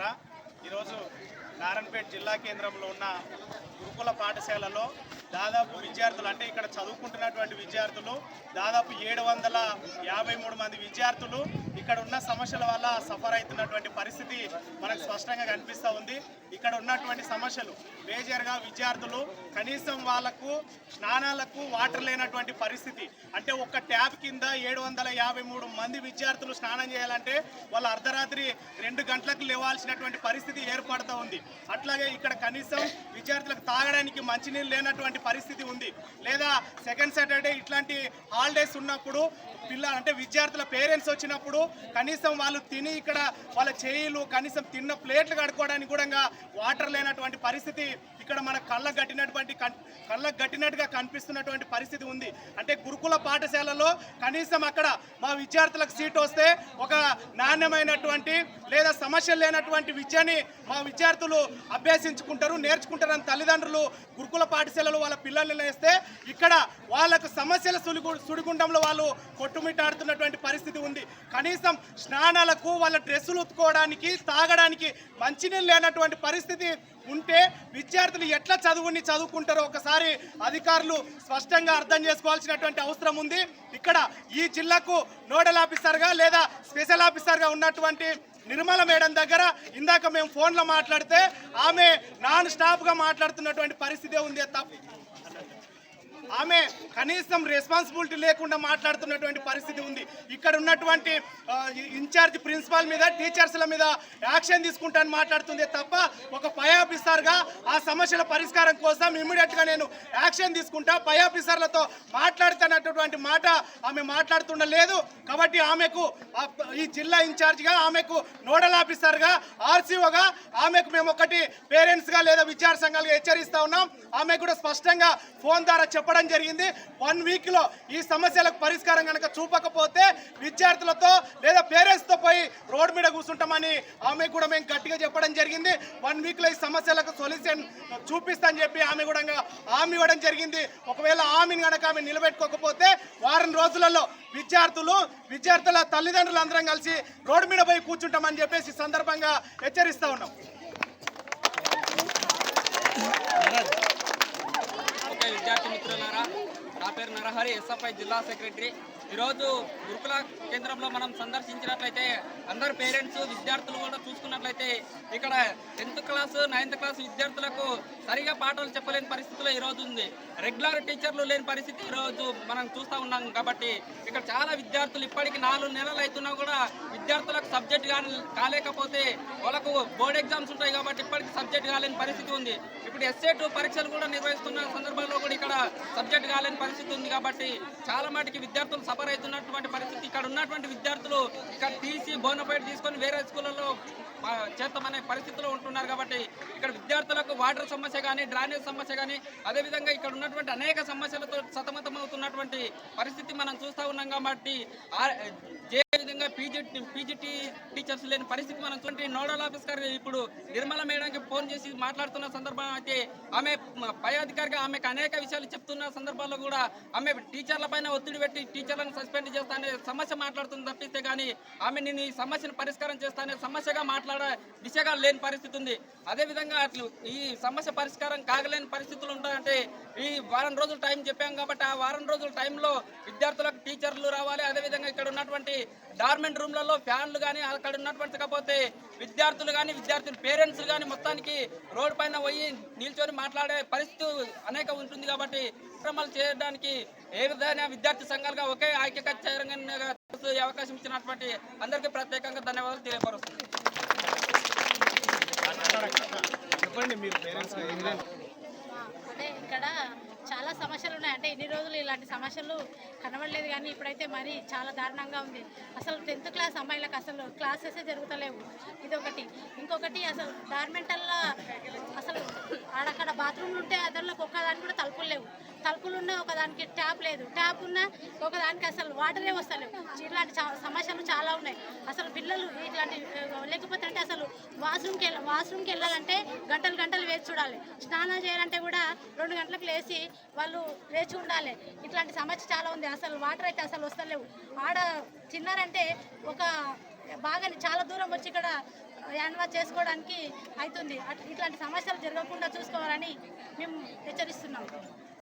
మిత్రులారా ఈరోజు నారాయణపేట జిల్లా కేంద్రంలో ఉన్న గురుకుల పాఠశాలలో దాదాపు విద్యార్థులు అంటే ఇక్కడ చదువుకుంటున్నటువంటి విద్యార్థులు దాదాపు ఏడు వందల యాభై మూడు మంది విద్యార్థులు ఇక్కడ ఉన్న సమస్యల వల్ల సఫర్ అవుతున్నటువంటి పరిస్థితి మనకు స్పష్టంగా కనిపిస్తూ ఉంది. ఇక్కడ ఉన్నటువంటి సమస్యలు మేజర్గా విద్యార్థులు కనీసం వాళ్ళకు స్నానాలకు వాటర్ లేనటువంటి పరిస్థితి. అంటే ఒక్క ట్యాప్ కింద ఏడు వందల యాభై మూడు మంది విద్యార్థులు స్నానం చేయాలంటే వాళ్ళు అర్ధరాత్రి రెండు గంటలకు లేవాల్సినటువంటి పరిస్థితి ఏర్పడుతూ ఉంది. అట్లాగే ఇక్కడ కనీసం విద్యార్థులకు తాగడానికి మంచినీళ్ళు లేనటువంటి పరిస్థితి ఉంది. లేదా సెకండ్ సాటర్డే ఇట్లాంటి హాలిడేస్ ఉన్నప్పుడు పిల్ల అంటే విద్యార్థుల పేరెంట్స్ వచ్చినప్పుడు కనీసం వాళ్ళు తిని ఇక్కడ వాళ్ళ చేయిలు కనీసం తిన్న ప్లేట్లు కడుక్కోవడానికి కూడా వాటర్ లేనటువంటి పరిస్థితి ఇక్కడ మన కళ్ళకు కట్టినటువంటి కళ్ళకు కట్టినట్టుగా కనిపిస్తున్నటువంటి పరిస్థితి ఉంది. అంటే గురుకుల పాఠశాలలో కనీసం అక్కడ మా విద్యార్థులకు సీట్ వస్తే ఒక నాణ్యమైనటువంటి లేదా సమస్యలు లేనటువంటి విద్యని మా విద్యార్థులు అభ్యసించుకుంటారు నేర్చుకుంటారని తల్లిదండ్రులు గురుకుల పాఠశాలలో వాళ్ళ పిల్లల్ని వేస్తే ఇక్కడ వాళ్ళకు సమస్యల సుడిగుండంలో వాళ్ళు కొట్టుమిట్టాడుతున్నటువంటి పరిస్థితి ఉంది. కనీసం స్నానాలకు వాళ్ళ డ్రెస్సులు ఉతుకోవడానికి తాగడానికి మంచినీళ్ళు లేనటువంటి పరిస్థితి ఉంటే విద్యార్థులు ఎట్లా చదువుని చదువుకుంటారో ఒకసారి అధికారులు స్పష్టంగా అర్థం చేసుకోవాల్సినటువంటి అవసరం ఉంది. ఇక్కడ ఈ జిల్లాకు నోడల్ ఆఫీసర్గా లేదా స్పెషల్ ఆఫీసర్గా ఉన్నటువంటి నిర్మల మేడం దగ్గర ఇందాక మేము ఫోన్లో మాట్లాడితే ఆమె నాన్ స్టాప్గా మాట్లాడుతున్నటువంటి పరిస్థితే ఉంది తప్ప ఆమె కనీసం రెస్పాన్సిబిలిటీ లేకుండా మాట్లాడుతున్నటువంటి పరిస్థితి ఉంది. ఇక్కడ ఉన్నటువంటి ఇన్ఛార్జ్ ప్రిన్సిపాల్ మీద టీచర్స్ల మీద యాక్షన్ తీసుకుంటాను మాట్లాడుతుంది తప్ప ఒక పై ఆఫీసర్గా ఆ సమస్యల పరిష్కారం కోసం ఇమ్మీడియట్గా నేను యాక్షన్ తీసుకుంటా పై ఆఫీసర్లతో మాట్లాడుతున్నటువంటి మాట ఆమె మాట్లాడుతుండలేదు. కాబట్టి ఆమెకు ఈ జిల్లా ఇన్ఛార్జ్గా ఆమెకు నోడల్ ఆఫీసర్గా ఆర్సీఓగా ఆమెకు మేము ఒకటి పేరెంట్స్గా లేదా విద్యార్థి సంఘాలుగా హెచ్చరిస్తా ఉన్నాం. ఆమె కూడా స్పష్టంగా ఫోన్ ద్వారా చెప్పడం జరిగింది. వన్ వీక్లో ఈ సమస్యలకు పరిష్కారం కనుక చూపకపోతే విద్యార్థులతో లేదా పేరెంట్స్తో పోయి రోడ్ మీద కూర్చుంటామని ఆమె కూడా మేము గట్టిగా చెప్పడం జరిగింది. వన్ వీక్లో ఈ సమస్యలకు సొల్యూషన్ చూపిస్తామని చెప్పి ఆమె కూడా హామీ ఇవ్వడం జరిగింది. ఒకవేళ హామీని కనుక ఆమె నిలబెట్టుకోకపోతే వారం రోజులలో విద్యార్థులు విద్యార్థుల తల్లిదండ్రులు అందరం కలిసి రోడ్డు మీద పోయి కూర్చుంటామని చెప్పేసి సందర్భంగా హెచ్చరిస్తా ఉన్నాం. ఓకే విద్యార్థి మిత్రులారా. నా పేరు నరహరి ఎస్ఎఫ్ఐ జిల్లా సెక్రటరీ. ఈరోజు గురుకుల కేంద్రంలో మనం సందర్శించినట్లయితే అందరు పేరెంట్స్ విద్యార్థులు కూడా చూసుకున్నట్లయితే ఇక్కడ టెన్త్ క్లాస్ నైన్త్ క్లాస్ విద్యార్థులకు సరిగా పాఠాలు చెప్పలేని పరిస్థితిలో ఈరోజు ఉంది. రెగ్యులర్ టీచర్లు లేని పరిస్థితి ఈరోజు మనం చూస్తూ ఉన్నాం కాబట్టి ఇక్కడ చాలా విద్యార్థులు ఇప్పటికి నాలుగు నెలలు అవుతున్నా కూడా విద్యార్థులకు సబ్జెక్ట్ కానీ కాలేకపోతే వాళ్ళకు బోర్డ్ ఎగ్జామ్స్ ఉంటాయి కాబట్టి ఇప్పటికి సబ్జెక్ట్ కాలేని పరిస్థితి ఉంది. ఇప్పుడు ఎస్ఏ టూ పరీక్షలు కూడా నిర్వహిస్తున్న సందర్భంలో కూడా ఇక్కడ సబ్జెక్ట్ కాలేని పరిస్థితి ఉంది కాబట్టి చాలా మటుకి విద్యార్థులు సఫర్ అవుతున్నటువంటి పరిస్థితి. ఇక్కడ ఉన్నటువంటి విద్యార్థులు ఇక్కడ తీసి బోనఫైడ్ తీసుకొని వేరే స్కూళ్ళలో చేస్తామనే పరిస్థితిలో ఉంటున్నారు కాబట్టి ఇక్కడ విద్యార్థులకు వాటర్ సమస్య కానీ డ్రైనేజ్ సమస్య కానీ అదేవిధంగా ఇక్కడ ఉన్నటువంటి అనేక సమస్యలతో సతమతం అవుతున్నటువంటి పరిస్థితి మనం చూస్తూ ఉన్నాం కాబట్టి అదేవిధంగా విధంగా పీజీ పీజీటీ టీచర్స్ లేని పరిస్థితి మనం చూడండి. నోడల్ ఆఫీసర్ ఇప్పుడు నిర్మల మేడంకి ఫోన్ చేసి మాట్లాడుతున్న సందర్భం అయితే ఆమె పై అధికారిగా ఆమెకు అనేక విషయాలు చెప్తున్న సందర్భాల్లో కూడా ఆమె టీచర్ల పైన ఒత్తిడి పెట్టి టీచర్లను సస్పెండ్ చేస్తానే సమస్య మాట్లాడుతుంది తప్పిస్తే కానీ ఆమె నేను ఈ సమస్యను పరిష్కారం చేస్తానే సమస్యగా మాట్లాడే దిశగా లేని పరిస్థితి ఉంది. అదేవిధంగా అట్లు ఈ సమస్య పరిష్కారం కాగలేని పరిస్థితులు ఉంటాయంటే ఈ వారం రోజులు టైం చెప్పాం కాబట్టి ఆ వారం రోజుల టైంలో విద్యార్థులకు టీచర్లు రావాలి. అదేవిధంగా ఇక్కడ ఉన్నటువంటి డార్మెంట్ రూమ్లలో ఫ్యాన్లు కానీ అక్కడ ఉన్నటువంటి కాకపోతే విద్యార్థులు కానీ విద్యార్థుల పేరెంట్స్ కానీ మొత్తానికి రోడ్ పైన పోయి నిల్చొని మాట్లాడే పరిస్థితి అనేక ఉంటుంది కాబట్టి కార్యక్రమాలు చేయడానికి ఏ విధంగా విద్యార్థి సంఘాలుగా ఒకే ఐక్యకచ్చంగా అవకాశం ఇచ్చినటువంటి అందరికీ ప్రత్యేకంగా ధన్యవాదాలు తెలియపరుస్తుంది చెప్పండి మీరు పేరెంట్స్ ఇక్కడ చాలా సమస్యలు ఉన్నాయి. అంటే ఇన్ని రోజులు ఇలాంటి సమస్యలు కనబడలేదు కానీ ఇప్పుడైతే మరీ చాలా దారుణంగా ఉంది. అసలు టెన్త్ క్లాస్ అమ్మాయిలకు అసలు క్లాసెసే జరుగుతలేవు. ఇది ఒకటి ఇంకొకటి అసలు గార్మెంటల్లో అసలు ఆడక్కడ బాత్రూమ్లు ఉంటే అదర్లకు ఒక్కదానికి కూడా తలుపులు లేవు. తలుపులు ఉన్న ఒకదానికి ట్యాప్ లేదు. ట్యాప్ ఉన్నా ఒకదానికి అసలు వాటరే వస్తలేవు ఇట్లాంటి చా- సమస్యలు చాలా ఉన్నాయి. అసలు పిల్లలు ఇట్లాంటి లేకపోతే అంటే అసలు వాష్రూమ్కి వెళ్ళ వాష్రూమ్కి వెళ్ళాలంటే గంటలు గంటలు వేచి చూడాలి. స్నానం చేయాలంటే కూడా రెండు గంటలకు లేచి వాళ్ళు వేచి ఉండాలి. ఇట్లాంటి సమస్య చాలా ఉంది. అసలు వాటర్ అయితే అసలు వస్తలేవు. ఆడ తిన్నారంటే ఒక బాగా చాలా దూరం వచ్చి ఇక్కడ యాన్వా చేసుకోవడానికి అవుతుంది అట్- ఇట్లాంటి సమస్యలు జరగకుండా చూసుకోవాలని మేము హెచ్చరిస్తున్నాం.